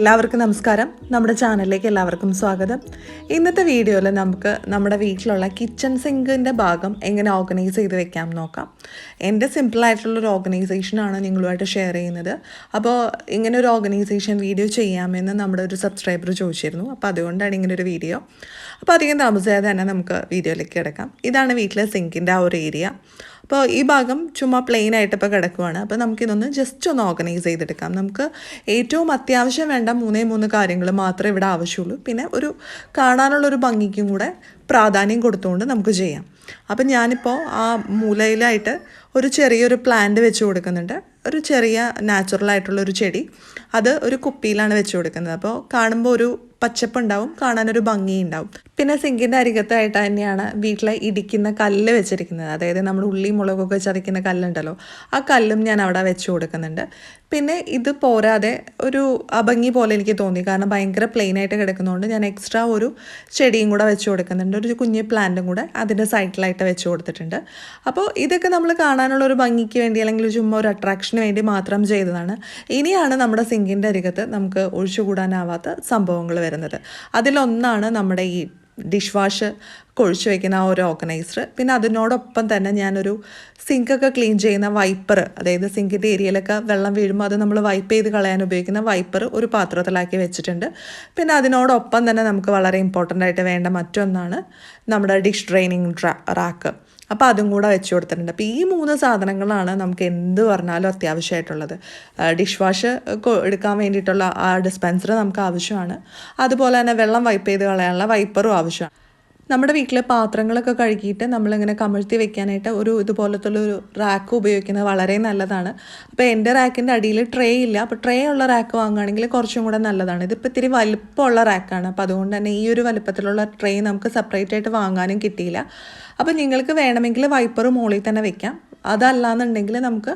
എല്ലാവർക്കും നമസ്കാരം. നമ്മുടെ ചാനലിലേക്ക് എല്ലാവർക്കും സ്വാഗതം. ഇന്നത്തെ വീഡിയോയിൽ നമുക്ക് നമ്മുടെ വീട്ടിലുള്ള കിച്ചൺ സിങ്കിന്റെ ഭാഗം എങ്ങനെ ഓർഗനൈസ് ചെയ്ത് വെക്കാം നോക്കാം. എന്റെ സിമ്പിളായിട്ടുള്ളൊരു ഓർഗനൈസേഷനാണ് നിങ്ങളുമായിട്ട് ഷെയർ ചെയ്യുന്നത്. അപ്പോൾ ഇങ്ങനെ ഒരു ഓർഗനൈസേഷൻ വീഡിയോ ചെയ്യാമെന്ന് നമ്മുടെ ഒരു സബ്സ്ക്രൈബർ ചോദിച്ചിരുന്നു. അപ്പോൾ അതുകൊണ്ടാണ് ഇങ്ങനെ ഒരു വീഡിയോ അപ്പോൾ അധികം താമസിയാതെ തന്നെ നമുക്ക് വീഡിയോയിലേക്ക് കിടക്കാം. ഇതാണ് വീട്ടിലെ സിങ്കിന്റെ ആ ഒരു ഏരിയ അപ്പോൾ ഈ ഭാഗം ചുമ്മാ പ്ലെയിൻ ആയിട്ട് ഇപ്പോൾ കിടക്കുവാണ്. അപ്പോൾ നമുക്കിതൊന്ന് ജസ്റ്റ് ഒന്ന് ഓർഗനൈസ് ചെയ്തെടുക്കാം. നമുക്ക് ഏറ്റവും അത്യാവശ്യം വേണ്ട മൂന്നേ മൂന്ന് കാര്യങ്ങൾ മാത്രമേ ഇവിടെ ആവശ്യമുള്ളൂ. പിന്നെ ഒരു കാണാനുള്ളൊരു ഭംഗിക്കും കൂടെ പ്രാധാന്യം കൊടുത്തുകൊണ്ട് നമുക്ക് ചെയ്യാം. അപ്പം ഞാനിപ്പോൾ ആ മൂലയിലായിട്ട് ഒരു ചെറിയൊരു പ്ലാന്റ് വെച്ച് കൊടുക്കുന്നുണ്ട്. ഒരു ചെറിയ നാച്ചുറൽ ആയിട്ടുള്ള ഒരു ചെടി. അത് ഒരു കുപ്പിയിലാണ് വെച്ച് കൊടുക്കുന്നത്. അപ്പോൾ കാണുമ്പോൾ ഒരു പച്ചപ്പ് ഉണ്ടാവും കാണാനൊരു ഭംഗി ഉണ്ടാവും പിന്നെ സിങ്കിന്റെ അരികത്തായിട്ട് തന്നെയാണ് വീട്ടിലെ ഇടിക്കുന്ന കല്ല് വെച്ചിരിക്കുന്നത്. അതായത് നമ്മൾ ഉള്ളി മുളകൊക്കെ ചതയ്ക്കുന്ന കല്ലുണ്ടല്ലോ ആ കല്ലും ഞാൻ അവിടെ വെച്ച് കൊടുക്കുന്നുണ്ട്. പിന്നെ ഇത് പോരാതെ ഒരു അഭംഗി പോലെ എനിക്ക് തോന്നി. കാരണം ഭയങ്കര പ്ലെയിൻ ആയിട്ട് കിടക്കുന്നതുകൊണ്ട് ഞാൻ എക്സ്ട്രാ ഒരു ചെടിയും കൂടെ വെച്ച് കൊടുക്കുന്നുണ്ട്. ഒരു കുഞ്ഞ് പ്ലാന്റും കൂടെ അതിന്റെ സൈഡിലായിട്ട് വെച്ച് കൊടുത്തിട്ടുണ്ട്. അപ്പോൾ ഇതൊക്കെ നമ്മൾ കാണാനുള്ള ഒരു ഭംഗിക്ക് വേണ്ടി അല്ലെങ്കിൽ ചുമ്മാ ഒരു അട്രാക്ഷന് വേണ്ടി മാത്രം ചെയ്തതാണ്. ഇനിയാണ് നമ്മുടെ സിങ്കിന്റെ അരികത്ത് നമുക്ക് ഒഴിച്ചുകൂടാനാവാത്ത സംഭവങ്ങൾ വരുന്നത്. അതിലൊന്നാണ് നമ്മുടെ ഈ ഡിഷ് വാഷ് കൊഴിച്ചു വയ്ക്കുന്ന ആ ഒരു ഓർഗനൈസർ. പിന്നെ അതിനോടൊപ്പം തന്നെ ഞാനൊരു സിങ്കൊക്കെ ക്ലീൻ ചെയ്യുന്ന വൈപ്പർ അതായത് സിങ്കിന്റെ ഏരിയയിലൊക്കെ വെള്ളം വീഴുമ്പോൾ അത് നമ്മൾ വൈപ്പ് ചെയ്ത് കളയാൻ ഉപയോഗിക്കുന്ന വൈപ്പർ ഒരു പാത്രത്തിലാക്കി വെച്ചിട്ടുണ്ട്. പിന്നെ അതിനോടൊപ്പം തന്നെ നമുക്ക് വളരെ ഇമ്പോർട്ടന്റ് ആയിട്ട് വേണ്ട മറ്റൊന്നാണ് നമ്മുടെ ഡിഷ് ഡ്രെയിനിങ് റാക്ക്. അപ്പോൾ അതും കൂടെ വെച്ച് കൊടുത്തിട്ടുണ്ട്. അപ്പോൾ ഈ മൂന്ന് സാധനങ്ങളാണ് നമുക്ക് എന്ത് പറഞ്ഞാലും അത്യാവശ്യമായിട്ടുള്ളത്. ഡിഷ് വാഷ് എടുക്കാൻ വേണ്ടിയിട്ടുള്ള ആ ഡിസ്പെൻസർ നമുക്ക് ആവശ്യമാണ്. അതുപോലെ തന്നെ വെള്ളം വൈപ്പ് ചെയ്ത് കളയാനുള്ള വൈപ്പറും ആവശ്യമാണ്. നമ്മുടെ വീട്ടിലെ പാത്രങ്ങളൊക്കെ കഴുകിയിട്ട് നമ്മളിങ്ങനെ കമഴ്ത്തി വെക്കാനായിട്ട് ഒരു ഇതുപോലത്തുള്ള ഒരു റാക്ക് ഉപയോഗിക്കുന്നത് വളരെ നല്ലതാണ്. അപ്പോൾ എന്റെ റാക്കിന്റെ അടിയിൽ ട്രേ ഇല്ല. അപ്പോൾ ട്രേ ഉള്ള റാക്ക് വാങ്ങുകയാണെങ്കിൽ കുറച്ചും കൂടെ നല്ലതാണ്. ഇതിപ്പോൾ ഇത്തിരി വലിപ്പമുള്ള റാക്കാണ്. അപ്പോൾ അതുകൊണ്ട് തന്നെ ഈ ഒരു വലിപ്പത്തിലുള്ള ട്രേ നമുക്ക് സെപ്പറേറ്റ് ആയിട്ട് വാങ്ങാനും കിട്ടിയില്ല. അപ്പോൾ നിങ്ങൾക്ക് വേണമെങ്കിൽ വൈപ്പർ മുകളിൽ തന്നെ വെക്കാം. അതല്ലാന്നുണ്ടെങ്കിൽ നമുക്ക്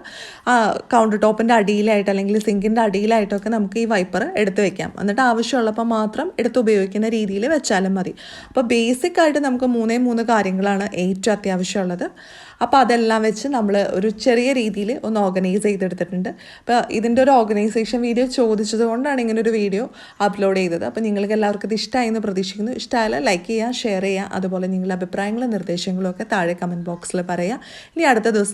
കൗണ്ടർ ടോപ്പിന്റെ അടിയിലായിട്ട് അല്ലെങ്കിൽ സിങ്കിന്റെ അടിയിലായിട്ടൊക്കെ നമുക്ക് ഈ വൈപ്പർ എടുത്ത് വെക്കാം. എന്നിട്ട് ആവശ്യമുള്ളപ്പോൾ മാത്രം എടുത്ത് ഉപയോഗിക്കുന്ന രീതിയിൽ വെച്ചാലും മതി. അപ്പോൾ ബേസിക് ആയിട്ട് നമുക്ക് മൂന്നേ മൂന്ന് കാര്യങ്ങളാണ് ഏറ്റവും അത്യാവശ്യമുള്ളത്. അപ്പോൾ അതെല്ലാം വെച്ച് നമ്മൾ ഒരു ചെറിയ രീതിയിൽ ഒന്ന് ഓർഗനൈസ് ചെയ്തെടുത്തിട്ടുണ്ട്. അപ്പോൾ ഇതിന്റെ ഒരു ഓർഗനൈസേഷൻ വീഡിയോ ചോദിച്ചത് കൊണ്ടാണ് ഇങ്ങനെ ഒരു വീഡിയോ അപ്ലോഡ് ചെയ്തത്. അപ്പോൾ നിങ്ങൾക്ക് എല്ലാവർക്കും ഇത് ഇഷ്ടമായി എന്ന് പ്രതീക്ഷിക്കുന്നു. ഇഷ്ടമായാലും ലൈക്ക് ചെയ്യുക ഷെയർ ചെയ്യുക. അതുപോലെ നിങ്ങളുടെ അഭിപ്രായങ്ങളും നിർദ്ദേശങ്ങളും ഒക്കെ താഴെ കമന്റ് ബോക്സിൽ പറയുക. ഇനി അടുത്ത ദിവസം